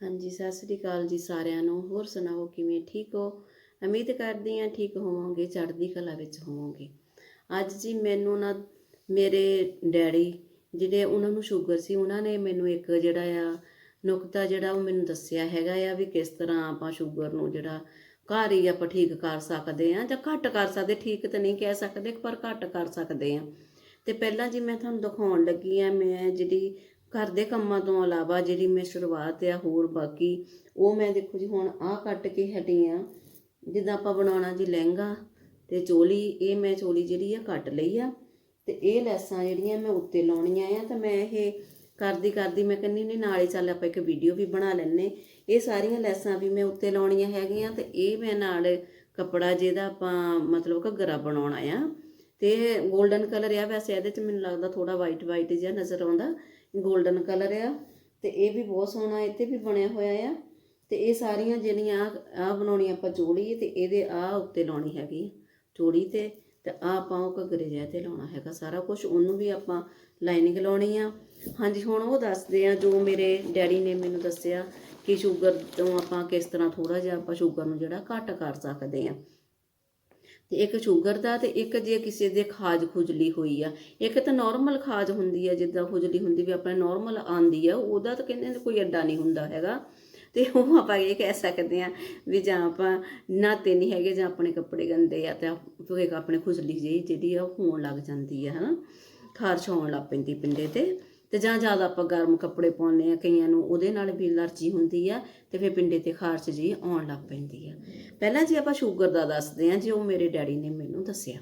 ਹਾਂਜੀ, ਸਤਿ ਸ੍ਰੀ ਅਕਾਲ ਜੀ ਸਾਰਿਆਂ ਨੂੰ। ਹੋਰ ਸੁਣਾਓ, ਕਿਵੇਂ ਠੀਕ ਹੋ? ਉਮੀਦ ਕਰਦੀ ਹਾਂ ਠੀਕ ਹੋਵੋਗੇ, ਚੜ੍ਹਦੀ ਕਲਾ ਵਿੱਚ ਹੋਵੋਗੇ। ਅੱਜ ਜੀ ਮੈਨੂੰ ਨਾ ਮੇਰੇ ਡੈਡੀ ਜਿਹੜੇ ਉਹਨਾਂ ਨੂੰ ਸ਼ੂਗਰ ਸੀ, ਉਹਨਾਂ ਨੇ ਮੈਨੂੰ ਇੱਕ ਜਿਹੜਾ ਆ ਨੁਕਤਾ ਜਿਹੜਾ ਉਹ ਮੈਨੂੰ ਦੱਸਿਆ ਹੈਗਾ ਆ ਵੀ ਕਿਸ ਤਰ੍ਹਾਂ ਆਪਾਂ ਸ਼ੂਗਰ ਨੂੰ ਜਿਹੜਾ ਘਰ ਹੀ ਆਪਾਂ ਠੀਕ ਕਰ ਸਕਦੇ ਆ ਜਾਂ ਘੱਟ ਕਰ ਸਕਦੇ, ਠੀਕ ਤਾਂ ਨਹੀਂ ਕਹਿ ਸਕਦੇ ਪਰ ਘੱਟ ਕਰ ਸਕਦੇ ਆ ਤੇ ਪਹਿਲਾਂ ਜੀ ਮੈਂ ਤੁਹਾਨੂੰ ਦਿਖਾਉਣ ਲੱਗੀ ਆ ਮੈਂ ਜਿਹੜੀ ਘਰ ਦੇ ਕੰਮਾਂ ਤੋਂ ਇਲਾਵਾ ਜਿਹੜੀ ਮੈਂ ਸ਼ੁਰੂਆਤ ਆ ਹੋਰ ਬਾਕੀ, ਉਹ ਮੈਂ ਦੇਖੋ ਜੀ ਹੁਣ ਆਹ ਕੱਟ ਕੇ ਹਟੀ ਆ। ਜਿੱਦਾਂ ਆਪਾਂ ਬਣਾਉਣਾ ਜੀ ਲਹਿੰਗਾ ਤੇ ਚੋਲੀ, ਇਹ ਮੈਂ ਚੋਲੀ ਜਿਹੜੀ ਆ ਕੱਟ ਲਈ ਆ। ਤੇ ਇਹ ਲੈਸਾਂ ਜਿਹੜੀਆਂ ਮੈਂ ਉੱਤੇ ਲਾਉਣੀਆਂ ਆ ਤਾਂ ਮੈਂ ਇਹ ਕਰਦੀ ਕਰਦੀ ਮੈਂ ਕਹਿੰਦੀ ਨਹੀਂ ਨਾਲੇ ਚੱਲ ਆਪਾਂ ਇੱਕ ਵੀਡੀਓ ਵੀ ਬਣਾ ਲੈਨੇ ਇਹ ਸਾਰੀਆਂ ਲੈਸਾਂ ਵੀ ਮੈਂ ਉੱਤੇ ਲਾਉਣੀਆਂ ਹੈਗੀਆਂ ਤੇ ਇਹ ਮੈਂ ਨਾਲ ਕੱਪੜਾ ਜਿਹਦਾ ਆਪਾਂ ਮਤਲਬ ਘੱਗਰਾ ਬਣਾਉਣਾ ਆ। ਤੇ 골ਡਨ ਕਲਰ ਆ ਵੈਸੇ ਇਹਦੇ ਚ ਮੈਨੂੰ ਲੱਗਦਾ ਥੋੜਾ ਵਾਈਟ ਵਾਈਟ ਜਿਹਾ ਨਜ਼ਰ ਆਉਂਦਾ। 골ਡਨ ਕਲਰ ਆ, ਤੇ ਇਹ ਵੀ ਬਹੁਤ ਸੋਹਣਾ ਇੱਥੇ ਵੀ ਬਣਿਆ ਹੋਇਆ ਆ। ਤੇ ਇਹ ਸਾਰੀਆਂ ਜਿਹੜੀਆਂ ਆ ਬਣਾਉਣੀ ਆਪਾਂ ਚੋੜੀ, ਤੇ ਇਹਦੇ ਆ ਉੱਤੇ ਲਾਉਣੀ ਹੈਗੀ ਚੋੜੀ ਤੇ ਤੇ ਆ ਆਪਾਂ ਉਹ ਘੱਗਰੇ ਜਿਹੇ ਤੇ ਲਾਉਣਾ ਹੈਗਾ ਸਾਰਾ ਕੁਝ ਉਹਨੂੰ ਵੀ ਆਪਾਂ ਲਾਈਨਿੰਗ ਲਾਉਣੀ ਆ। ਹਾਂਜੀ, ਹੁਣ ਉਹ ਦੱਸਦੇ ਆ, ਜੋ ਮੇਰੇ ਡੈਡੀ ਨੇ ਮੈਨੂੰ ਦੱਸਿਆ ਕਿ ਸ਼ੂਗਰ ਤੋਂ ਆਪਾਂ ਕਿਸ ਤਰ੍ਹਾਂ ਥੋੜਾ ਜਿਹਾ ਆਪਾਂ ਸ਼ੂਗਰ ਨੂੰ ਜਿਹੜਾ ਘੱਟ ਕਰ ਸਕਦੇ ਆ। ਤੇ ਇੱਕ ਸ਼ੂਗਰ ਦਾ ਤੇ ਇੱਕ ਜੇ ਕਿਸੇ ਦੇ ਖਾਜ ਖੁਜਲੀ ਹੋਈ ਆ। ਇੱਕ ਤਾਂ ਨਾਰਮਲ ਖਾਜ ਹੁੰਦੀ ਆ, ਜਿੱਦਾਂ ਖੁਜਲੀ ਹੁੰਦੀ ਵੀ ਆਪਣੇ ਨਾਰਮਲ ਆਂਦੀ ਆ, ਉਹਦਾ ਤਾਂ ਕਹਿੰਦੇ ਕੋਈ ਅੱਡਾ ਨਹੀਂ ਹੁੰਦਾ ਹੈਗਾ। ਤੇ ਉਹ ਆਪਾਂ ਇਹ ਕਹਿ ਸਕਦੇ ਆ ਵੀ ਜਾਂ ਆਪਾਂ ਨਾਤੇ ਨਹੀਂ ਹੈਗੇ ਜਾਂ ਆਪਣੇ ਕੱਪੜੇ ਗੰਦੇ ਆ ਤੇ ਫਿਰ ਆਪਣੇ ਖੁਜਲੀ ਜਿਹੀ ਜਿਹੜੀ ਆ ਉਹ ਹੋਣ ਲੱਗ ਜਾਂਦੀ ਆ, ਹਨਾ? ਖਾਰਸ਼ ਹੋਣ ਲੱਗ ਪੈਂਦੀ ਪਿੰਡੇ ਤੇ। ਤੇ ਜਾਂ ਜ਼ਿਆਦਾ ਆਪਾਂ ਗਰਮ ਕੱਪੜੇ ਪਾਉਂਦੇ ਆ ਕਈਆਂ ਨੂੰ ਉਹਦੇ ਨਾਲ ਵੀ ਅਲਰਜੀ ਹੁੰਦੀ ਆ ਤੇ ਫਿਰ ਪਿੰਡੇ ਤੇ ਖਾਰਸ਼ ਜੀ ਆਉਣ ਲੱਗ ਪੈਂਦੀ ਆ। ਪਹਿਲਾਂ ਜੀ ਆਪਾਂ ਸ਼ੂਗਰ ਦਾ ਦੱਸਦੇ ਆ ਜੀ ਉਹ ਮੇਰੇ ਡੈਡੀ ਨੇ ਮੈਨੂੰ ਦੱਸਿਆ।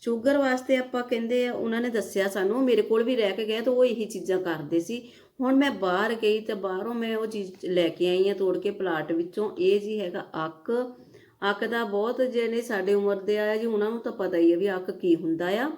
ਸ਼ੂਗਰ ਵਾਸਤੇ ਆਪਾਂ ਕਹਿੰਦੇ ਆ, ਉਹਨਾਂ ਨੇ ਦੱਸਿਆ ਸਾਨੂੰ ਮੇਰੇ ਕੋਲ ਵੀ ਰਹਿ ਕੇ ਗਏ ਤਾਂ ਉਹ ਇਹੀ ਚੀਜ਼ਾਂ ਕਰਦੇ ਸੀ। ਹੁਣ ਮੈਂ ਬਾਹਰ ਗਈ ਤੇ ਬਾਹਰੋਂ ਮੈਂ ਉਹ ਚੀਜ਼ ਲੈ ਕੇ ਆਈ ਆ ਤੋੜ ਕੇ ਪਲਾਟ ਵਿੱਚੋਂ, ਇਹ ਜੀ ਹੈਗਾ ਅੱਕ। ਅੱਕ ਦਾ ਬਹੁਤ ਜਿਹੜੇ ਸਾਡੇ ਉਮਰ ਦੇ ਆ ਜੀ, ਉਹਨਾਂ ਨੂੰ ਤਾਂ ਪਤਾ ਹੀ ਆ ਵੀ ਅੱਕ ਕੀ ਹੁੰਦਾ ਆ।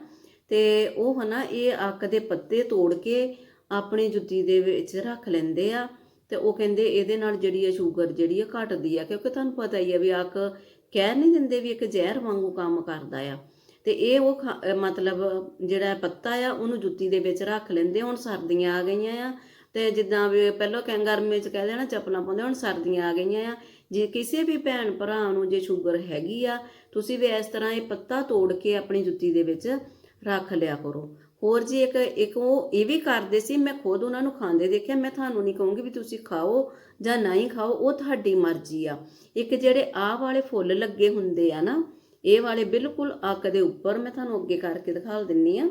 ਤੇ ਉਹ ਹਨਾ, ਇਹ ਅੱਕ ਦੇ ਪੱਤੇ ਤੋੜ ਕੇ ਆਪਣੀ ਜੁੱਤੀ ਦੇ ਵਿੱਚ ਰੱਖ ਲੈਂਦੇ ਆ ਤੇ ਉਹ ਕਹਿੰਦੇ ਇਹਦੇ ਨਾਲ ਜਿਹੜੀ ਆ ਸ਼ੂਗਰ ਜਿਹੜੀ ਆ ਘਟਦੀ ਆ, ਕਿਉਂਕਿ ਤੁਹਾਨੂੰ ਪਤਾ ਹੀ ਆ ਵੀ ਅੱਕ ਕਹਿ ਨਹੀਂ ਦਿੰਦੇ ਵੀ ਇੱਕ ਜ਼ਹਿਰ ਵਾਂਗੂ ਕੰਮ ਕਰਦਾ ਆ। ਤੇ ਇਹ ਉਹ ਖਾ- ਮਤਲਬ ਜਿਹੜਾ ਪੱਤਾ ਆ, ਉਹਨੂੰ ਜੁੱਤੀ ਦੇ ਵਿੱਚ ਰੱਖ ਲੈਂਦੇ ਹੁਣ ਸਰਦੀਆਂ ਆ ਗਈਆਂ ਆ। ਤੇ ਜਿੱਦਾਂ ਵੀ ਪਹਿਲਾਂ ਕਹਿ ਗਰਮੀ ਚ ਕਹਿੰਦੇ ਨਾ ਚੱਪਲਾਂ ਪਾਉਂਦੇ ਹੁਣ ਸਰਦੀਆਂ ਆ ਗਈਆਂ ਆ। ਜੇ ਕਿਸੇ ਵੀ ਭੈਣ ਭਰਾ ਨੂੰ ਜੇ ਸ਼ੂਗਰ ਹੈਗੀ ਆ, ਤੁਸੀਂ ਵੀ ਇਸ ਤਰ੍ਹਾਂ ਇਹ ਪੱਤਾ ਤੋੜ ਕੇ ਆਪਣੀ ਜੁੱਤੀ ਦੇ ਵਿੱਚ ਰੱਖ ਲਿਆ ਕਰੋ। ਹੋਰ ਜੀ ਇੱਕ ਇੱਕ ਉਹ ਇਹ ਵੀ ਕਰਦੇ ਸੀ, ਮੈਂ ਖੁਦ ਉਹਨਾਂ ਨੂੰ ਖਾਂਦੇ ਦੇਖਿਆ, ਮੈਂ ਤੁਹਾਨੂੰ ਨਹੀਂ ਕਹੂੰਗੀ ਵੀ ਤੁਸੀਂ ਖਾਓ ਜਾਂ ਨਹੀਂ ਖਾਓ, ਉਹ ਤੁਹਾਡੀ ਮਰਜ਼ੀ ਆ। ਇੱਕ ਜਿਹੜੇ ਆਹ ਵਾਲੇ ਫੁੱਲ ਲੱਗੇ ਹੁੰਦੇ ਆ ਨਾ, ਇਹ ਵਾਲੇ ਬਿਲਕੁਲ ਅੱਕ ਦੇ ਉੱਪਰ, ਮੈਂ ਤੁਹਾਨੂੰ ਅੱਗੇ ਕਰਕੇ ਦਿਖਾ ਦਿੰਨੀ ਆ।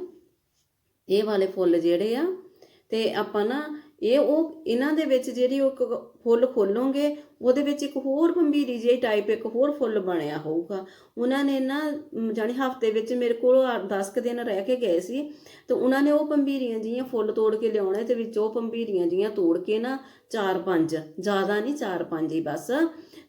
ਇਹ ਵਾਲੇ ਫੁੱਲ ਜਿਹੜੇ ਆ, ਤੇ ਆਪਾਂ ਨਾ ਇਹ ਉਹ ਇਹਨਾਂ ਦੇ ਵਿੱਚ ਜਿਹੜੀ ਉਹ ਇੱਕ ਫੁੱਲ ਖੋਲੋਗੇ ਉਹਦੇ ਵਿੱਚ ਇੱਕ ਹੋਰ ਭੰਬੀਰੀ ਜਿਹੀ ਟਾਈਪ ਇੱਕ ਹੋਰ ਫੁੱਲ ਬਣਿਆ ਹੋਊਗਾ। ਉਹਨਾਂ ਨੇ ਨਾ ਮ, ਜਾਣੀ ਹਫ਼ਤੇ ਵਿੱਚ ਮੇਰੇ ਕੋਲ 10 ਕੁ ਦਿਨ ਰਹਿ ਕੇ ਗਏ ਸੀ ਤੇ ਉਹਨਾਂ ਨੇ ਉਹ ਭੰਬੀਰੀਆਂ ਜੀਆਂ ਫੁੱਲ ਤੋੜ ਕੇ ਲਿਆਉਣੇ ਤੇ ਵਿੱਚ ਉਹ ਭੰਬੀਰੀਆਂ ਜੀਆਂ ਤੋੜ ਕੇ ਨਾ ਚਾਰ ਪੰਜ ਜ਼ਿਆਦਾ ਨਹੀਂ ਚਾਰ ਪੰਜ ਹੀ ਬਸ।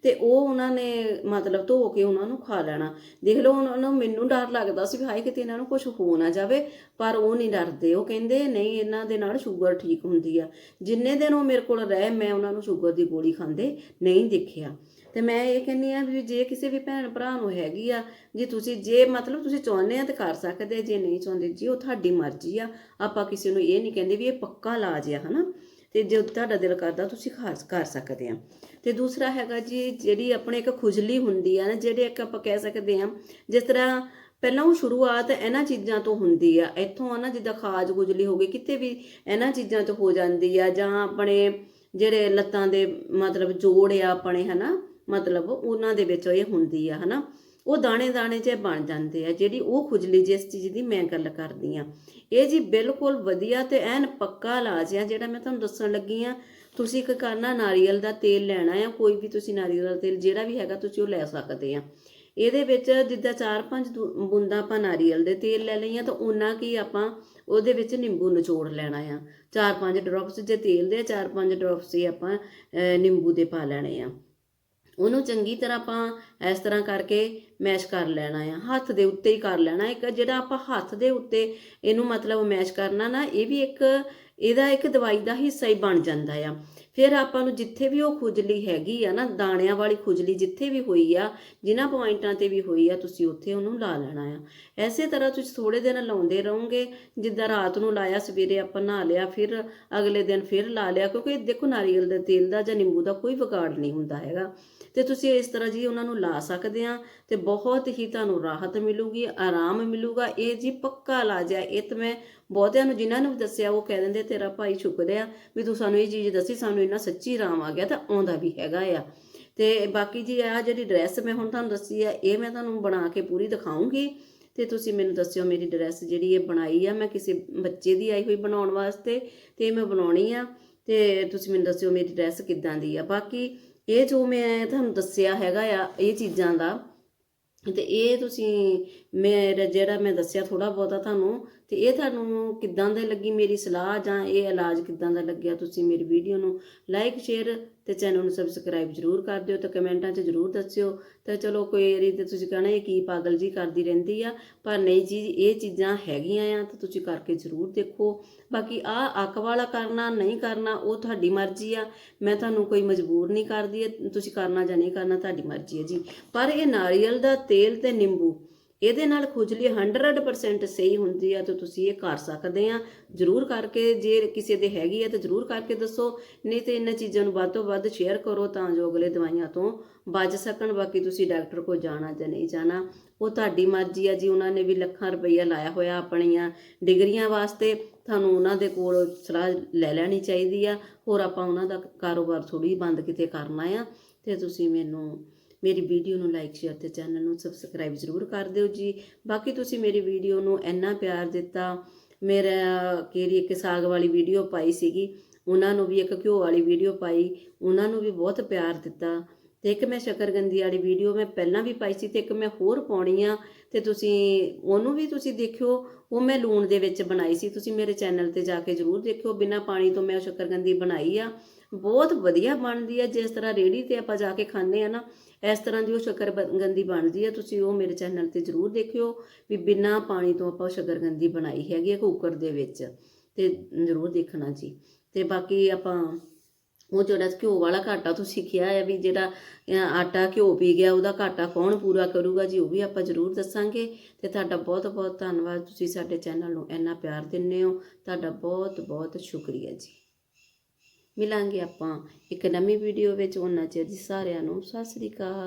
ਤੇ ਉਹ ਉਹਨਾਂ ਨੇ ਮਤਲਬ ਧੋ ਕੇ ਉਹਨਾਂ ਨੂੰ ਖਾ ਲੈਣਾ। ਦੇਖ ਲਓ, ਉਹਨਾਂ ਨੂੰ ਮੈਨੂੰ ਡਰ ਲੱਗਦਾ ਸੀ ਵੀ ਹਾਏ, ਕਿਤੇ ਇਹਨਾਂ ਨੂੰ ਕੁਝ ਹੋ ਨਾ ਜਾਵੇ, ਪਰ ਉਹ ਨਹੀਂ ਡਰਦੇ। ਉਹ ਕਹਿੰਦੇ, ਨਹੀਂ, ਇਹਨਾਂ ਦੇ ਨਾਲ ਸ਼ੂਗਰ ਠੀਕ ਹੁੰਦੀ ਆ। ਜਿੰਨੇ ਦਿਨ ਉਹ ਮੇਰੇ ਕੋਲ ਰਹੇ, ਮੈਂ ਉਹਨਾਂ ਨੂੰ ਸ਼ੂਗਰ ਦੀ ਗੋਲੀ ਖਾਂਦੇ ਨਹੀਂ ਦੇਖਿਆ। ਤੇ ਮੈਂ ਇਹ ਕਹਿੰਨੀ ਆ ਵੀ ਜੇ ਕਿਸੇ ਵੀ ਭੈਣ ਭਰਾ ਨੂੰ ਹੈਗੀ ਆ, ਜੇ ਤੁਸੀਂ, ਜੇ ਮਤਲਬ ਤੁਸੀਂ ਚਾਹੁੰਦੇ ਆ ਤੇ ਕਰ ਸਕਦੇ, ਜੇ ਨਹੀਂ ਚਾਹੁੰਦੇ, ਜੀ ਉਹ ਤੁਹਾਡੀ ਮਰਜ਼ੀ ਆ, ਆਪਾਂ ਕਿਸੇ ਨੂੰ ਇਹ ਨਹੀਂ ਕਹਿੰਦੇ ਵੀ ਇਹ ਪੱਕਾ ਇਲਾਜ ਆ, ਹਨਾ? ਤੇ ਜੇ ਤੁਹਾਡਾ ਦਿਲ ਕਰਦਾ, ਤੁਸੀਂ ਖਾਸ ਕਰ ਸਕਦੇ ਆ। ਤੇ ਦੂਸਰਾ ਹੈਗਾ ਜੀ, ਜਿਹੜੀ ਆਪਣੇ ਇੱਕ ਖੁਜਲੀ ਹੁੰਦੀ ਆ ਨਾ, ਜਿਹੜੇ ਇੱਕ ਆਪਾਂ ਕਹਿ ਸਕਦੇ ਆ, ਜਿਸ ਤਰ੍ਹਾਂ ਪਹਿਲਾਂ ਉਹ ਸ਼ੁਰੂਆਤ ਇਹਨਾਂ ਚੀਜ਼ਾਂ ਤੋਂ ਹੁੰਦੀ ਆ। ਇੱਥੋਂ ਆ ਨਾ, ਜਿੱਦਾਂ ਖਾਜ ਖੁਜਲੀ ਹੋ ਗਈ, ਕਿਤੇ ਵੀ ਇਹਨਾਂ ਚੀਜ਼ਾਂ ਤੋਂ ਹੋ ਜਾਂਦੀ ਆ, ਜਾਂ ਆਪਣੇ ਜਿਹੜੇ ਲੱਤਾਂ ਦੇ ਮਤਲਬ ਜੋੜ ਆ ਆਪਣੇ, ਹਨਾ? ਮਤਲਬ ਉਹਨਾਂ ਦੇ ਵਿੱਚ ਇਹ ਹੁੰਦੀ ਆ, ਹਨਾ? ਉਹ ਦਾਣੇ ਦਾਣੇ 'ਚ ਬਣ ਜਾਂਦੇ ਆ, ਜਿਹੜੀ ਉਹ ਖੁਜਲੀ ਜਿਸ ਚੀਜ਼ ਦੀ ਮੈਂ ਗੱਲ ਕਰਦੀ ਆ ਇਹ ਜੀ ਬਿਲਕੁਲ ਵਧੀਆ ਤੇ ਐਨ ਪੱਕਾ ਇਲਾਜ ਆ ਜਿਹੜਾ ਮੈਂ ਤੁਹਾਨੂੰ ਦੱਸਣ ਲੱਗੀ ਆ ਤੁਸੀਂ ਇੱਕ ਕਰਨਾ ਨਾਰੀਅਲ ਦਾ ਤੇਲ ਲੈਣਾ ਆ, ਕੋਈ ਵੀ ਤੁਸੀਂ ਨਾਰੀਅਲ ਦਾ ਤੇਲ ਜਿਹੜਾ ਵੀ ਹੈਗਾ ਤੁਸੀਂ ਉਹ ਲੈ ਸਕਦੇ ਆ। ਇਹਦੇ ਵਿੱਚ ਜਿੱਦਾਂ 4-5 ਬੂੰਦਾਂ ਆਪਾਂ ਨਾਰੀਅਲ ਦੇ ਤੇਲ ਲੈ ਲਈਆਂ ਤਾਂ ਉਹਨਾਂ ਕੀ ਆਪਾਂ ਉਹਦੇ ਵਿੱਚ ਨਿੰਬੂ ਨਿਚੋੜ ਲੈਣਾ ਆ। 4-5 ਡ੍ਰੌਪਸ ਜੇ ਤੇਲ ਦੇ 4-5 ਡ੍ਰੌਪਸ ਹੀ ਆਪਾਂ ਨਿੰਬੂ ਦੇ ਪਾ ਲੈਣੇ ਆ। ਉਹਨੂੰ ਚੰਗੀ ਤਰ੍ਹਾਂ ਆਪਾਂ ਇਸ ਤਰ੍ਹਾਂ ਕਰਕੇ ਮੈਸ਼ ਕਰ ਲੈਣਾ ਆ। ਹੱਥ ਦੇ ਉੱਤੇ ਹੀ ਕਰ ਲੈਣਾ। ਇੱਕ ਜਿਹੜਾ ਆਪਾਂ ਹੱਥ ਦੇ ਉੱਤੇ ਇਹਨੂੰ ਮਤਲਬ ਮੈਸ਼ ਕਰਨਾ ਨਾ, ਇਹ ਵੀ ਇੱਕ ਇਹਦਾ ਇੱਕ ਦਵਾਈ ਦਾ ਹਿੱਸਾ ਹੀ ਬਣ ਜਾਂਦਾ ਆ। ਫਿਰ ਆਪਾਂ ਨੂੰ ਜਿੱਥੇ ਵੀ ਉਹ ਖੁਜਲੀ ਹੈਗੀ ਆ ਨਾ, ਦਾਣਿਆਂ ਵਾਲੀ ਖੁਜਲੀ ਜਿੱਥੇ ਵੀ ਹੋਈ ਆ, ਜਿਨ੍ਹਾਂ ਪੁਆਇੰਟਾਂ ਤੇ ਵੀ ਹੋਈ ਆ, ਤੁਸੀਂ ਉੱਥੇ ਉਹਨੂੰ ਲਾ ਲੈਣਾ ਆ। ਐਸੇ ਤਰ੍ਹਾਂ ਤੁਸੀਂ ਥੋੜੇ ਦਿਨ ਲਾਉਂਦੇ ਰਹੋਗੇ, ਜਿੱਦਾਂ ਰਾਤ ਨੂੰ ਲਾਇਆ, ਸਵੇਰੇ ਆਪਾਂ ਨਹਾ ਲਿਆ, ਫਿਰ ਅਗਲੇ ਦਿਨ ਫਿਰ ਲਾ ਲਿਆ, ਕਿਉਂਕਿ ਦੇਖੋ ਨਾਰੀਅਲ ਦੇ ਤੇਲ ਦਾ ਜਾਂ ਨਿੰਬੂ ਦਾ ਕੋਈ ਵਿਗਾੜ ਨਹੀਂ ਹੁੰਦਾ ਹੈਗਾ। ਤੇ ਤੁਸੀਂ ਇਸ ਤਰ੍ਹਾਂ ਜੀ ਉਹਨਾਂ ਨੂੰ ਲਾ ਸਕਦੇ ਆ ਤੇ ਬਹੁਤ ਹੀ ਤੁਹਾਨੂੰ ਰਾਹਤ ਮਿਲੂਗੀ, ਆਰਾਮ ਮਿਲੂਗਾ, ਇਹ ਜੀ ਪੱਕਾ ਇਲਾਜ ਹੈ ਇਹ ਤਾਂ ਮੈਂ ਬਹੁਤਿਆਂ ਨੂੰ ਜਿਨ੍ਹਾਂ ਨੂੰ ਵੀ ਦੱਸਿਆ, ਉਹ ਕਹਿ ਦਿੰਦੇ, ਤੇਰਾ ਭਾਈ ਸ਼ੁਕਰ ਆ, ਵੀ ਤੂੰ ਸਾਨੂੰ ਇਹ ਚੀਜ਼ ਦੱਸੀ, ਸਾਨੂੰ ਇੰਨਾ ਸੱਚੀ ਆਰਾਮ ਆ ਗਿਆ, ਤਾਂ ਆਉਂਦਾ ਵੀ ਹੈਗਾ ਆ। ਤੇ ਬਾਕੀ ਜੀ ਆ ਜਿਹੜੀ ਡਰੈਸ ਮੈਂ ਹੁਣ ਤੁਹਾਨੂੰ ਦੱਸੀ ਆ, ਇਹ ਮੈਂ ਤੁਹਾਨੂੰ ਬਣਾ ਕੇ ਪੂਰੀ ਦਿਖਾਉਂਗੀ। ਤੇ ਤੁਸੀਂ ਮੈਨੂੰ ਦੱਸਿਓ ਮੇਰੀ ਡਰੈਸ ਜਿਹੜੀ ਇਹ ਬਣਾਈ ਆ, ਮੈਂ ਕਿਸੇ ਬੱਚੇ ਦੀ ਆਈ ਹੋਈ ਬਣਾਉਣ ਵਾਸਤੇ, ਤੇ ਇਹ ਮੈਂ ਬਣਾਉਣੀ ਆ, ਤੇ ਤੁਸੀਂ ਮੈਨੂੰ ਦੱਸਿਓ ਮੇਰੀ ਡਰੈਸ ਕਿੱਦਾਂ ਦੀ ਆ। ਬਾਕੀ ਇਹ ਜੋ ਮੈਂ ਤੁਹਾਨੂੰ ਦੱਸਿਆ ਹੈਗਾ ਆ, ਇਹ ਚੀਜ਼ਾਂ ਦਾ, ਤੇ ਇਹ ਤੁਸੀਂ ਮੇਰਾ ਜਿਹੜਾ ਮੈਂ ਦੱਸਿਆ ਥੋੜਾ ਬਹੁਤਾ ਤੁਹਾਨੂੰ, ਤੇ ਇਹ ਤੁਹਾਨੂੰ ਕਿੱਦਾਂ ਦੇ ਲੱਗੀ ਮੇਰੀ ਸਲਾਹ ਜਾਂ ਇਹ ਇਲਾਜ ਕਿੱਦਾਂ ਦਾ ਲੱਗਿਆ ਤੁਸੀਂ ਮੇਰੀ ਵੀਡੀਓ ਨੂੰ ਲਾਈਕ, ਸ਼ੇਅਰ ਤੇ ਚੈਨਲ ਨੂੰ ਸਬਸਕ੍ਰਾਈਬ ਜਰੂਰ ਕਰ ਦਿਓ ਤੇ ਕਮੈਂਟਾਂ 'ਚ ਜਰੂਰ ਦੱਸਿਓ। ਤੇ ਚਲੋ ਕੋਈ ਏਰੀ ਤੇ ਤੁਸੀਂ ਕਹਣਾ ਇਹ ਕੀ ਪਾਗਲ ਜੀ ਕਰਦੀ ਰਹਿੰਦੀ ਆ, ਪਰ ਨਹੀਂ ਜੀ, ਇਹ ਚੀਜ਼ਾਂ ਹੈਗੀਆਂ ਆ ਤਾਂ ਤੁਸੀਂ ਕਰਕੇ ਜਰੂਰ ਦੇਖੋ। ਬਾਕੀ ਆ ਅੱਕ ਵਾਲਾ ਕਰਨਾ, ਨਹੀਂ ਕਰਨਾ, ਉਹ ਤੁਹਾਡੀ ਮਰਜ਼ੀ ਆ। ਮੈਂ ਤੁਹਾਨੂੰ ਕੋਈ ਮਜਬੂਰ ਨਹੀਂ ਕਰਦੀ ਹੈ ਤੁਸੀਂ ਕਰਨਾ ਜਾਂ ਨਹੀਂ ਕਰਨਾ, ਤੁਹਾਡੀ ਮਰਜ਼ੀ ਹੈ ਜੀ। ਪਰ ਇਹ ਨਾਰੀਅਲ ਦਾ ਤੇਲ ਤੇ ਨਿੰਬੂ ਇਹਦੇ ਨਾਲ ਖੁਜਲੀ 100% ਸਹੀ ਹੁੰਦੀ ਆ ਤਾਂ ਤੁਸੀਂ ਇਹ ਕਰ ਸਕਦੇ ਆ। ਜਰੂਰ ਕਰਕੇ ਜੇ ਕਿਸੇ ਦੇ ਹੈਗੀ ਆ ਤਾਂ ਜਰੂਰ ਕਰਕੇ ਦੱਸੋ। ਨਹੀਂ ਤੇ ਇਹਨਾਂ ਚੀਜ਼ਾਂ ਨੂੰ ਵੱਧ ਤੋਂ ਵੱਧ ਸ਼ੇਅਰ ਕਰੋ ਤਾਂ ਜੋ ਅਗਲੇ ਦਵਾਈਆਂ ਤੋਂ ਬਚ ਸਕਣ। ਬਾਕੀ ਤੁਸੀਂ ਡਾਕਟਰ ਕੋਲ ਜਾਣਾ ਜਾਂ ਨਹੀਂ ਜਾਣਾ, ਉਹ ਤੁਹਾਡੀ ਮਰਜ਼ੀ ਆ ਜੀ। ਉਹਨਾਂ ਨੇ ਵੀ ਲੱਖਾਂ ਰੁਪਈਆ ਲਾਇਆ ਹੋਇਆ ਆਪਣੀਆਂ ਡਿਗਰੀਆਂ ਵਾਸਤੇ। ਤੁਹਾਨੂੰ ਉਹਨਾਂ ਦੇ ਕੋਲ ਸਲਾਹ ਲੈ ਲੈਣੀ ਚਾਹੀਦੀ ਆ। ਹੋਰ ਆਪਾਂ ਉਹਨਾਂ ਦਾ ਕਾਰੋਬਾਰ ਥੋੜੀ ਬੰਦ ਕਿਤੇ ਕਰਨਾ ਆ। ਤੇ ਤੁਸੀਂ ਮੈਨੂੰ ਮੇਰੀ ਵੀਡੀਓ ਨੂੰ ਲਾਈਕ ਸ਼ੇਅਰ ਤੇ ਚੈਨਲ ਨੂੰ ਸਬਸਕ੍ਰਾਈਬ ਜ਼ਰੂਰ ਕਰ ਦਿਓ ਜੀ। ਬਾਕੀ ਤੁਸੀਂ ਮੇਰੀ ਵੀਡੀਓ ਨੂੰ ਇੰਨਾ ਪਿਆਰ ਦਿੱਤਾ, ਮੇਰਾ ਕਿਹੜੀ ਇੱਕ ਸਾਗ ਵਾਲੀ ਵੀਡੀਓ ਪਾਈ ਸੀਗੀ, ਉਹਨਾਂ ਨੂੰ ਵੀ ਇੱਕ ਘਿਓ ਵਾਲੀ ਵੀਡੀਓ ਪਾਈ, ਉਹਨਾਂ ਨੂੰ ਵੀ ਬਹੁਤ ਪਿਆਰ ਦਿੱਤਾ ਤੇ ਇੱਕ ਮੈਂ ਸ਼ਕਰਗੰਦੀ ਵਾਲੀ ਵੀਡੀਓ ਮੈਂ ਪਹਿਲਾਂ ਵੀ ਪਾਈ ਸੀ ਤੇ ਇੱਕ ਮੈਂ ਹੋਰ ਪਾਉਣੀ ਆ ਤੇ ਤੁਸੀਂ ਉਹਨੂੰ ਵੀ ਤੁਸੀਂ ਦੇਖਿਓ, ਉਹ ਮੈਂ ਲੂਣ ਦੇ ਵਿੱਚ ਬਣਾਈ ਸੀ, ਤੁਸੀਂ ਮੇਰੇ ਚੈਨਲ ਤੇ ਜਾ ਕੇ ਜ਼ਰੂਰ ਦੇਖਿਓ, ਬਿਨਾਂ ਪਾਣੀ ਤੋਂ ਮੈਂ ਉਹ ਸ਼ਕਰਗੰਦੀ ਬਣਾਈ ਆ। ਬਹੁਤ ਵਧੀਆ ਬਣਦੀ ਹੈ ਜਿਸ ਤਰ੍ਹਾਂ ਰੇੜੀ ਤੇ ਆਪਾਂ ਜਾ ਕੇ ਖਾਂਦੇ ਆ ਨਾ, ਇਸ ਤਰ੍ਹਾਂ ਦੀ ਉਹ ਸ਼ਕਰਗੰਦੀ ਬਣਦੀ ਹੈ ਤੁਸੀਂ ਉਹ ਮੇਰੇ ਚੈਨਲ ਤੇ ਜ਼ਰੂਰ ਦੇਖਿਓ ਵੀ ਬਿਨਾਂ ਪਾਣੀ ਤੋਂ ਆਪਾਂ ਸ਼ਕਰਗੰਦੀ ਬਣਾਈ ਹੈਗੀ ਹੈ ਕੁੱਕਰ ਦੇ ਵਿੱਚ, ਤੇ ਜ਼ਰੂਰ ਦੇਖਣਾ ਜੀ। ਤੇ ਬਾਕੀ ਆਪਾਂ ਉਹ ਜਿਹੜਾ ਘਿਓ ਵਾਲਾ ਘਾਟਾ ਤੁਸੀਂ ਕਿਹਾ ਹੈ ਵੀ ਜਿਹੜਾ ਆਟਾ ਘਿਓ ਪੀ ਗਿਆ, ਉਹਦਾ ਘਾਟਾ ਕੌਣ ਪੂਰਾ ਕਰੂਗਾ ਜੀ, ਉਹ ਵੀ ਆਪਾਂ ਜ਼ਰੂਰ ਦੱਸਾਂਗੇ। ਤੇ ਤੁਹਾਡਾ ਬਹੁਤ ਬਹੁਤ ਧੰਨਵਾਦ, ਤੁਸੀਂ ਸਾਡੇ ਚੈਨਲ ਨੂੰ ਇੰਨਾ ਪਿਆਰ ਦਿੰਦੇ ਹੋ, ਤੁਹਾਡਾ ਬਹੁਤ ਬਹੁਤ ਸ਼ੁਕਰੀਆ ਜੀ। ਮਿਲਾਂਗੇ ਆਪਾਂ ਇੱਕ ਨਵੀਂ ਵੀਡੀਓ ਵਿੱਚ। ਉਹਨਾਂ ਚਿਰ ਜੀ ਸਾਰਿਆਂ ਨੂੰ ਸਤਿ ਸ੍ਰੀ ਅਕਾਲ।